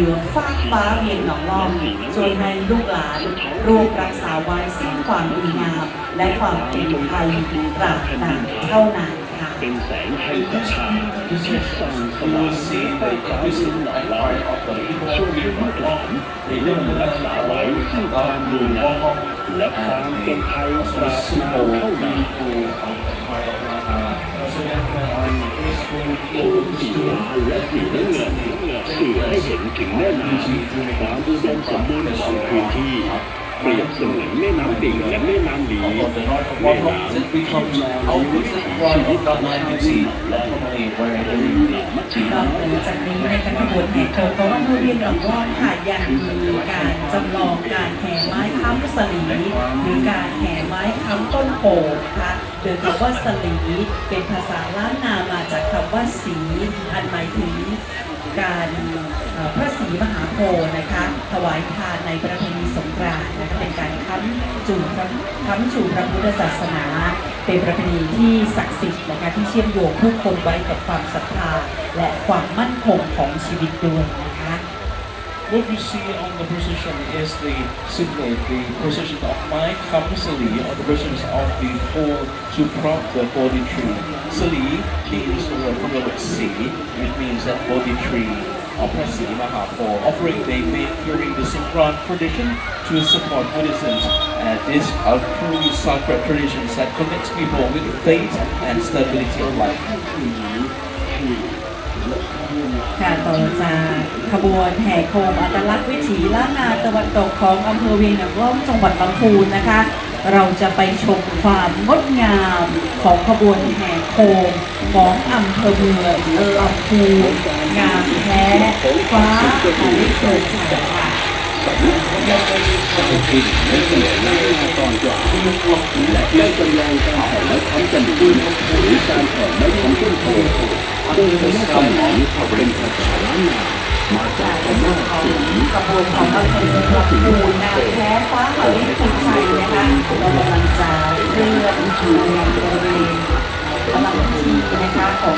นือฟาฟ้าเวียนหนองล่องช่วยให้ลูกหลานรูปรักษาไว้ซึ่งความดีงาม และความเป็นไทยตราบนานเท่านานค่ะเป็นแสงแห่งศรัทธาที่ส่องสว่าง will see ไป the กลางเมือง every หนอง single ลาย part of the people ช่วย of ให้ลูกหลานได้เริ่มรักษาไว้ซึ่งความดีงามและความเป็นไทยตราบนานเท่านาน สีฟ้าและสีน้ำเงินสื่อให้เห็นถึงแม่น้ำความอุดมสมบูรณ์ของพื้นที่เปรียบเสมือนแม่น้ำปิ่งและแม่น้ำหลีแม่น้ำ It becomes outward right of the Nile และทำไม where it is นอกเหนือจากนี้ในการขบวนแห่โคมของอำเภอเวียงหนองล่องค่ะยังมีการจำลองการแห่ไม้ค้ำสลีหรือการแห่ไม้ค้ำต้นโพนะคะโดยคำว่าสลีเป็นภาษาล้านนามาจากำว่าสีอันหมายถึงการพระศรีมหาโพธิ์นะคะถวายทานในประเพณีสงกรานต์นะคะเป็นการค้ำจุพระค้ำจูพระพุทธศาสนา เป็นประเพณีที่ศักดิ์สิทธิ์นะคะที่เชื่อมโยงผู้คนไว้กับความศรัทธาและความมั่นคงของชีวิตด้วยนะ What you see on the procession is the simply the procession of my Kamsali or the procession of the pole to prop the Bodhi tree. Sali means the word from the word si, which means that Bodhi tree uh, or Prasi Mahapo offering they made during the Songkran tradition to support Buddhism. And these are truly sacred traditions that connects people with faith and stability of life. Mm-hmm. ค่ะต่อจากขบวนแห่โคมอัตลักษณ์วิถีล้านนาตะวันตกของอำเภอเวียงหนองล่องจังหวัดลำพูนนะคะ เราจะไปชมความงดงามของขบวนแห่โคมของอำเภอเมืองลำพูนงามแท้ฟ้าหายเกิดใสค่ะที่ในสมัยหน้าตอนกลางและได้จำลองการแผ่ไม้ค้ำกันดินหรือการแผ่ไม้ค้ำต้นโพโดยใช้สมองเป็นภาษาล้านนามาจากคำว่าสีขบวนของอำเภอลำพูนงามแท้ฟ้าหายเกิดใสนะคะเรากำลังจะเลื่อนอยู่ในบริเวณพลังที่นะคะของ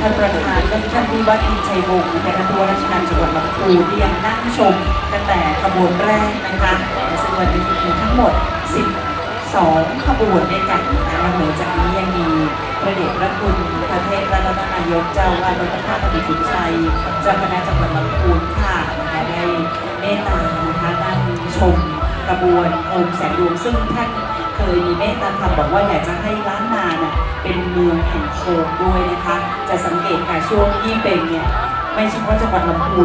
ท่านประธานและท่านผู้ว่าการชัยวงศ์นะคะท่านผู้ว่าราชการจังหวัดลำพูนที่ยังนั่งชมตั้งแต่ขบวนแรกนะคะซึ่งวันนี้มีทั้งหมด 12 ขบวนด้วยกันนะคะนอกเหนือจากนี้ยัง มีพระเดชพระคุณพระเทพรัตนนายกเจ้าวาสวัดพระธาตุปิตุชัยเจ้าคณะจังหวัดลำพูนค่ะนะคะได้เมตตานะคะนั่งชมกระบวนโคมแสงดวงซึ่งท่านเคยมีเมตตาธรรมบอกว่าอยากจะให้ล้านนาน่ะเป็นเมืองแห่งโคมด้วยนะคะ จะสังเกตค่ะช่วงที่เป็นเนี่ยไม่เฉพาะจังหวัดลำพูน